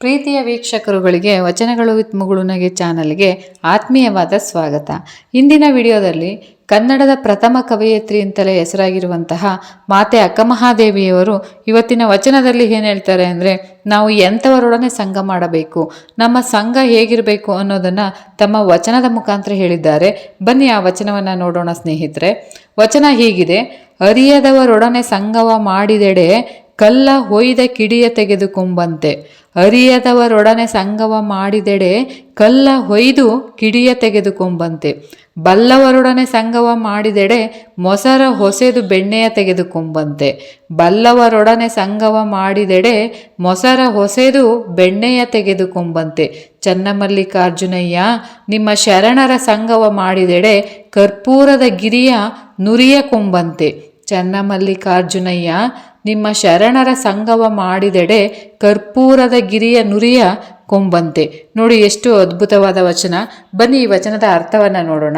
ಪ್ರೀತಿಯ ವೀಕ್ಷಕರುಗಳಿಗೆ, ವಚನಗಳು ವಿತ್ ಮುಗುಳುನಗೆ ಚಾನಲ್ಗೆ ಆತ್ಮೀಯವಾದ ಸ್ವಾಗತ. ಇಂದಿನ ವಿಡಿಯೋದಲ್ಲಿ ಕನ್ನಡದ ಪ್ರಥಮ ಕವಯತ್ರಿ ಅಂತಲೇ ಹೆಸರಾಗಿರುವಂತಹ ಮಾತೆ ಅಕ್ಕಮಹಾದೇವಿಯವರು ಇವತ್ತಿನ ವಚನದಲ್ಲಿ ಏನು ಹೇಳ್ತಾರೆ ಅಂದರೆ, ನಾವು ಎಂಥವರೊಡನೆ ಸಂಘ ಮಾಡಬೇಕು, ನಮ್ಮ ಸಂಘ ಹೇಗಿರಬೇಕು ಅನ್ನೋದನ್ನು ತಮ್ಮ ವಚನದ ಮುಖಾಂತರ ಹೇಳಿದ್ದಾರೆ. ಬನ್ನಿ ಆ ವಚನವನ್ನು ನೋಡೋಣ ಸ್ನೇಹಿತರೆ. ವಚನ ಹೀಗಿದೆ, ಅರಿಯದವರೊಡನೆ ಸಂಗವ ಮಾಡಿದೆಡೆ ಕಲ್ಲ ಹೊಯ್ದ ಕಿಡಿಯ ತೆಗೆದುಕೊಂಬಂತೆ. ಅರಿಯದವರೊಡನೆ ಸಂಗವ ಮಾಡಿದೆಡೆ ಕಲ್ಲ ಹೊಯ್ದು ಕಿಡಿಯ ತೆಗೆದುಕೊಂಬಂತೆ. ಬಲ್ಲವರೊಡನೆ ಸಂಗವ ಮಾಡಿದೆಡೆ ಮೊಸರ ಹೊಸೆದು ಬೆಣ್ಣೆಯ ತೆಗೆದುಕೊಂಬಂತೆ. ಬಲ್ಲವರೊಡನೆ ಸಂಗವ ಮಾಡಿದೆಡೆ ಮೊಸರ ಹೊಸೆದು ಬೆಣ್ಣೆಯ ತೆಗೆದುಕೊಂಬಂತೆ. ಚನ್ನಮಲ್ಲಿಕಾರ್ಜುನಯ್ಯ, ನಿಮ್ಮ ಶರಣರ ಸಂಗವ ಮಾಡಿದೆಡೆ ಕರ್ಪೂರದ ಗಿರಿಯ ನುರಿಯ ಕೊಂಬಂತೆ ಚನ್ನಮಲ್ಲಿಕಾರ್ಜುನಯ್ಯ ನಿಮ್ಮ ಶರಣರ ಸಂಗವ ಮಾಡಿದೆಡೆ ಕರ್ಪೂರದ ಗಿರಿಯ ನುರಿಯ ಕೊಂಬಂತೆ. ನೋಡಿ ಎಷ್ಟು ಅದ್ಭುತವಾದ ವಚನ. ಬನ್ನಿ ಈ ವಚನದ ಅರ್ಥವನ್ನು ನೋಡೋಣ.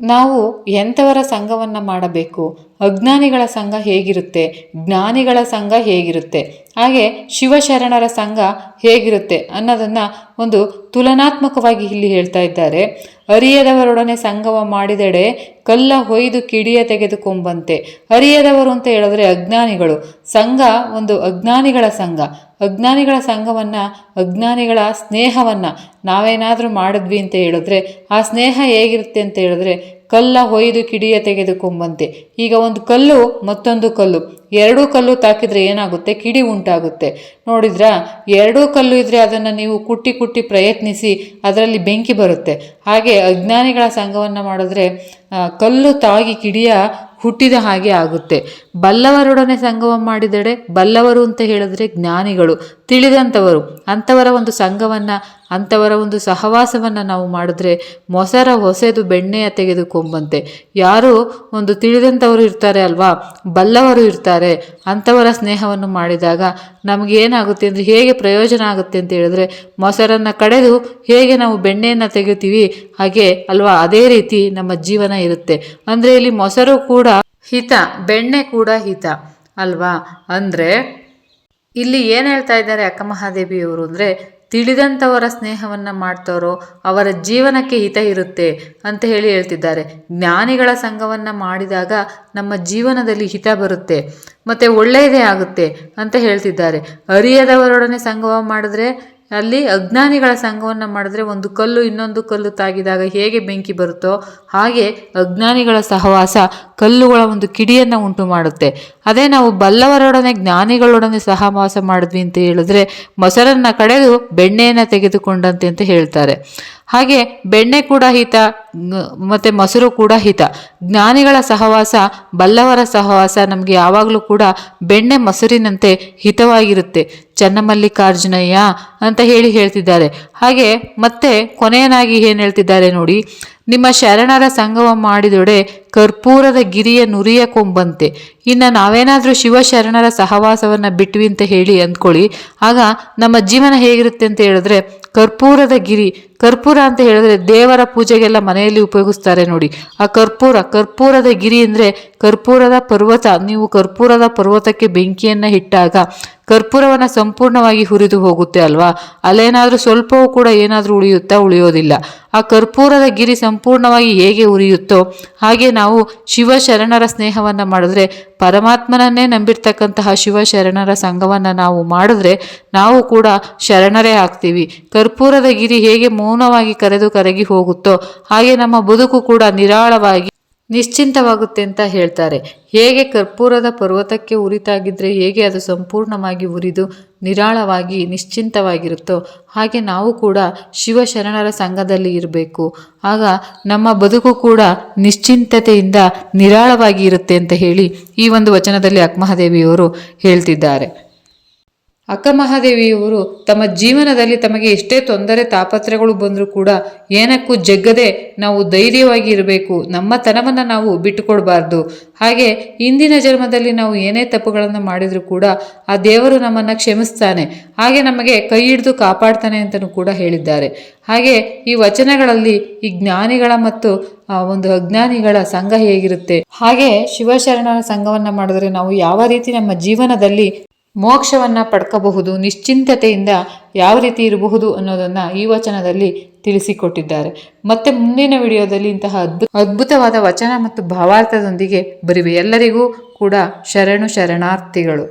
ನಾವು ಎಂಥವರ ಸಂಘವನ್ನು ಮಾಡಬೇಕು? ಅಜ್ಞಾನಿಗಳ ಸಂಘ ಹೇಗಿರುತ್ತೆ? ಜ್ಞಾನಿಗಳ ಸಂಘ ಹೇಗಿರುತ್ತೆ? ಹಾಗೆ ಶಿವಶರಣರ ಸಂಘ ಹೇಗಿರುತ್ತೆ ಅನ್ನೋದನ್ನು ಒಂದು ತುಲನಾತ್ಮಕವಾಗಿ ಇಲ್ಲಿ ಹೇಳ್ತಾ ಇದ್ದಾರೆ. ಅರಿಯದವರೊಡನೆ ಸಂಘವ ಮಾಡಿದೆಡೆ ಕಲ್ಲ ಹೊಯ್ದು ಕಿಡಿಯ ತೆಗೆದುಕೊಂಬಂತೆ. ಅರಿಯದವರು ಅಂತ ಹೇಳಿದ್ರೆ ಅಜ್ಞಾನಿಗಳು. ಸಂಘ ಒಂದು ಅಜ್ಞಾನಿಗಳ ಸಂಘ. ಅಜ್ಞಾನಿಗಳ ಸಂಘವನ್ನು, ಅಜ್ಞಾನಿಗಳ ಸ್ನೇಹವನ್ನು ನಾವೇನಾದರೂ ಮಾಡಿದ್ವಿ ಅಂತ ಹೇಳಿದ್ರೆ ಆ ಸ್ನೇಹ ಹೇಗಿರುತ್ತೆ ಅಂತ ಹೇಳಿದ್ರೆ ಕಲ್ಲ ಹೊಯ್ದು ಕಿಡಿಯ ತೆಗೆದುಕೊಂಬಂತೆ. ಈಗ ಒಂದು ಕಲ್ಲು, ಮತ್ತೊಂದು ಕಲ್ಲು. ಎರಡೂ ಕಲ್ಲು ತಾಕಿದ್ರೆ ಏನಾಗುತ್ತೆ? ಕಿಡಿ ಉಂಟಾಗುತ್ತೆ. ನೋಡಿದ್ರಾ? ಎರಡೂ ಕಲ್ಲು ಇದ್ರೆ ಅದನ್ನು ನೀವು ಕುಟ್ಟಿ ಕುಟ್ಟಿ ಪ್ರಯತ್ನಿಸಿ ಅದರಲ್ಲಿ ಬೆಂಕಿ ಬರುತ್ತೆ. ಹಾಗೆ ಅಜ್ಞಾನಿಗಳ ಸಂಘವನ್ನು ಮಾಡಿದ್ರೆ ಕಲ್ಲು ತಾಗಿ ಕಿಡಿಯ ಹುಟ್ಟಿದ ಹಾಗೆ ಆಗುತ್ತೆ. ಬಲ್ಲವರೊಡನೆ ಸಂಗಮ ಮಾಡಿದರೆ ಬಲ್ಲವರು ಅಂತ ಹೇಳಿದ್ರೆ ಜ್ಞಾನಿಗಳು, ತಿಳಿದಂಥವರು. ಅಂಥವರ ಒಂದು ಸಂಘವನ್ನು, ಅಂಥವರ ಒಂದು ಸಹವಾಸವನ್ನು ನಾವು ಮಾಡಿದ್ರೆ ಮೊಸರ ಹೊಸೆದು ಬೆಣ್ಣೆಯ ತೆಗೆದುಕೊಂಬಂತೆ. ಯಾರು ಒಂದು ತಿಳಿದಂಥವರು ಇರ್ತಾರೆ ಅಲ್ವಾ? ಬಲ್ಲವರು ಇರ್ತಾರೆ. ಅಂಥವರ ಸ್ನೇಹವನ್ನು ಮಾಡಿದಾಗ ನಮಗೆ ಏನಾಗುತ್ತೆ ಅಂದರೆ ಹೇಗೆ ಪ್ರಯೋಜನ ಆಗುತ್ತೆ ಅಂತ ಹೇಳಿದ್ರೆ ಮೊಸರನ್ನು ಕಡೆದು ಹೇಗೆ ನಾವು ಬೆಣ್ಣೆಯನ್ನು ತೆಗಿತೀವಿ ಹಾಗೆ ಅಲ್ವಾ? ಅದೇ ರೀತಿ ನಮ್ಮ ಜೀವನ ಇರುತ್ತೆ. ಅಂದರೆ ಇಲ್ಲಿ ಮೊಸರು ಕೂಡ ಹಿತ, ಬೆಣ್ಣೆ ಕೂಡ ಹಿತ, ಅಲ್ವಾ? ಅಂದರೆ, ಇಲ್ಲಿ ಏನು ಹೇಳ್ತಾ ಇದ್ದಾರೆ ಅಕ್ಕಮಹಾದೇವಿಯವರು ಅಂದರೆ ತಿಳಿದಂಥವರ ಸ್ನೇಹವನ್ನು ಮಾಡ್ತಾರೋ, ಅವರ ಜೀವನಕ್ಕೆ ಹಿತ ಇರುತ್ತೆ ಅಂತ ಹೇಳಿ ಹೇಳ್ತಿದ್ದಾರೆ. ಜ್ಞಾನಿಗಳ ಸಂಘವನ್ನು ಮಾಡಿದಾಗ ನಮ್ಮ ಜೀವನದಲ್ಲಿ ಹಿತ ಬರುತ್ತೆ, ಮತ್ತು ಒಳ್ಳೆಯದೇ ಆಗುತ್ತೆ ಅಂತ ಹೇಳ್ತಿದ್ದಾರೆ. ಅರಿಯದವರೊಡನೆ ಸಂಗಮ ಮಾಡಿದ್ರೆ ಅಲ್ಲಿ ಅಜ್ಞಾನಿಗಳ ಸಂಘವನ್ನು ಮಾಡಿದ್ರೆ ಒಂದು ಕಲ್ಲು ಇನ್ನೊಂದು ಕಲ್ಲು ತಾಗಿದಾಗ ಹೇಗೆ ಬೆಂಕಿ ಬರುತ್ತೋ ಹಾಗೆ ಅಜ್ಞಾನಿಗಳ ಸಹವಾಸ ಕಲ್ಲುಗಳ ಒಂದು ಕಿಡಿಯನ್ನು ಉಂಟು ಮಾಡುತ್ತೆ. ಅದೇ ನಾವು ಬಲ್ಲವರೊಡನೆ ಜ್ಞಾನಿಗಳೊಡನೆ ಸಹವಾಸ ಮಾಡಿದ್ವಿ ಅಂತ ಹೇಳಿದ್ರೆ ಮೊಸರನ್ನು ಕಡೆದು ಬೆಣ್ಣೆಯನ್ನು ತೆಗೆದುಕೊಂಡಂತೆ ಅಂತ ಹೇಳ್ತಾರೆ. ಹಾಗೆ ಬೆಣ್ಣೆ ಕೂಡ ಹಿತ ಮತ್ತು ಮೊಸರು ಕೂಡ ಹಿತ. ಜ್ಞಾನಿಗಳ ಸಹವಾಸ, ಬಲ್ಲವರ ಸಹವಾಸ ನಮಗೆ ಯಾವಾಗಲೂ ಕೂಡ ಬೆಣ್ಣೆ ಮೊಸರಿನಂತೆ ಹಿತವಾಗಿರುತ್ತೆ. ಚನ್ನಮಲ್ಲಿಕಾರ್ಜುನಯ್ಯ ಅಂತ ಹೇಳಿ ಹೇಳ್ತಿದ್ದಾರೆ. ಹಾಗೆ ಮತ್ತೆ ಕೊನೆಯನಾಗಿ ಏನು ಹೇಳ್ತಿದ್ದಾರೆ ನೋಡಿ ನಿಮ್ಮ ಶರಣರ ಸಂಗಮ ಮಾಡಿದೊಡೆ ಕರ್ಪೂರದ ಗಿರಿಯ ನುರಿಯ ಕೊಂಬಂತೆ. ಇನ್ನು ನಾವೇನಾದರೂ ಶಿವಶರಣರ ಸಹವಾಸವನ್ನು ಬಿಟ್ವಿ ಅಂತ ಹೇಳಿ ಅಂದ್ಕೊಳ್ಳಿ. ಆಗ ನಮ್ಮ ಜೀವನ ಹೇಗಿರುತ್ತೆ ಅಂತ ಹೇಳಿದ್ರೆ ಕರ್ಪೂರದ ಗಿರಿ, ಕರ್ಪೂರ ಅಂತ ಹೇಳಿದ್ರೆ ದೇವರ ಪೂಜೆಗೆಲ್ಲ ಮನೆಯಲ್ಲಿ ಉಪಯೋಗಿಸ್ತಾರೆ ನೋಡಿ. ಆ ಕರ್ಪೂರ, ಕರ್ಪೂರದ ಗಿರಿ ಅಂದರೆ ಕರ್ಪೂರದ ಪರ್ವತ, ನೀವು ಕರ್ಪೂರದ ಪರ್ವತಕ್ಕೆ ಬೆಂಕಿಯನ್ನು ಇಟ್ಟಾಗ ಕರ್ಪೂರವನ್ನು ಸಂಪೂರ್ಣವಾಗಿ ಹುರಿದು ಹೋಗುತ್ತೆ ಅಲ್ವಾ? ಅಲ್ಲೇನಾದರೂ ಸ್ವಲ್ಪವೂ ಕೂಡ ಏನಾದರೂ ಉಳಿಯುತ್ತಾ? ಉಳಿಯೋದಿಲ್ಲ. ಆ ಕರ್ಪೂರದ ಗಿರಿ ಸಂಪೂರ್ಣವಾಗಿ ಹೇಗೆ ಉರಿಯುತ್ತೋ ಹಾಗೆ ನಾವು ಶಿವಶರಣರ ಸ್ನೇಹವನ್ನು ಮಾಡಿದ್ರೆ, ಪರಮಾತ್ಮನನ್ನೇ ನಂಬಿರ್ತಕ್ಕಂತಹ ಶಿವಶರಣರ ಸಂಘವನ್ನು ನಾವು ಮಾಡಿದ್ರೆ, ನಾವು ಕೂಡ ಶರಣರೇ ಆಗ್ತೀವಿ. ಕರ್ಪೂರದ ಗಿರಿ ಹೇಗೆ ಮೌನವಾಗಿ ಕರೆದು ಕರಗಿ ಹೋಗುತ್ತೋ ಹಾಗೆ ನಮ್ಮ ಬದುಕು ಕೂಡ ನಿರಾಳವಾಗಿ ನಿಶ್ಚಿಂತವಾಗುತ್ತೆ ಅಂತ ಹೇಳ್ತಾರೆ. ಹೇಗೆ ಕರ್ಪೂರದ ಪರ್ವತಕ್ಕೆ ಉರಿತಾಗಿದ್ದರೆ ಹೇಗೆ ಅದು ಸಂಪೂರ್ಣವಾಗಿ ಉರಿದು ನಿರಾಳವಾಗಿ, ನಿಶ್ಚಿಂತವಾಗಿರುತ್ತೋ ಹಾಗೆ ನಾವು ಕೂಡ ಶಿವಶರಣರ ಸಂಘದಲ್ಲಿ ಇರಬೇಕು. ಆಗ ನಮ್ಮ ಬದುಕು ಕೂಡ ನಿಶ್ಚಿಂತತೆಯಿಂದ ನಿರಾಳವಾಗಿ ಇರುತ್ತೆ ಅಂತ ಹೇಳಿ ಈ ಒಂದು ವಚನದಲ್ಲಿ ಅಕ್ಮಹಾದೇವಿಯವರು ಹೇಳ್ತಿದ್ದಾರೆ. ಅಕ್ಕ ಮಹಾದೇವಿಯವರು ತಮ್ಮ ಜೀವನದಲ್ಲಿ ತಮಗೆ ಎಷ್ಟೇ ತೊಂದರೆ ತಾಪತ್ರೆಗಳು ಬಂದರೂ ಕೂಡ ಏನಕ್ಕೂ ಜಗ್ಗದೆ ನಾವು ಧೈರ್ಯವಾಗಿ ಇರಬೇಕು. ನಮ್ಮ ತನವನ್ನು ನಾವು ಬಿಟ್ಟುಕೊಡಬಾರ್ದು. ಹಾಗೆ ಇಂದಿನ ಜನ್ಮದಲ್ಲಿ ನಾವು ಏನೇ ತಪ್ಪುಗಳನ್ನು ಮಾಡಿದರೂ ಕೂಡ ಆ ದೇವರು ನಮ್ಮನ್ನು ಕ್ಷಮಿಸ್ತಾನೆ. ಹಾಗೆ ನಮಗೆ ಕೈ ಹಿಡಿದು ಕಾಪಾಡ್ತಾನೆ ಅಂತಲೂ ಕೂಡ ಹೇಳಿದ್ದಾರೆ. ಹಾಗೆ ಈ ವಚನಗಳಲ್ಲಿ ಈ ಜ್ಞಾನಿಗಳ ಮತ್ತು ಒಂದು ಅಜ್ಞಾನಿಗಳ ಸಂಘ ಹೇಗಿರುತ್ತೆ? ಹಾಗೆ ಶಿವಶರಣರ ಸಂಘವನ್ನು ಮಾಡಿದ್ರೆ ನಾವು ಯಾವ ರೀತಿ ನಮ್ಮ ಜೀವನದಲ್ಲಿ ಮೋಕ್ಷವನ್ನ ಪಡ್ಕಬಹುದು, ನಿಶ್ಚಿಂತತೆಯಿಂದ ಯಾವ ರೀತಿ ಇರಬಹುದು ಅನ್ನೋದನ್ನ ಈ ವಚನದಲ್ಲಿ ತಿಳಿಸಿಕೊಟ್ಟಿದ್ದಾರೆ. ಮತ್ತೆ ಮುಂದಿನ ವಿಡಿಯೋದಲ್ಲಿ ಇಂತಹ ಅದ್ಭುತ ಅದ್ಭುತವಾದ ವಚನ ಮತ್ತು ಭಾವಾರ್ಥದೊಂದಿಗೆ ಬರಿವೆ ಎಲ್ಲರಿಗೂ ಕೂಡ ಶರಣು ಶರಣಾರ್ಥಿಗಳು.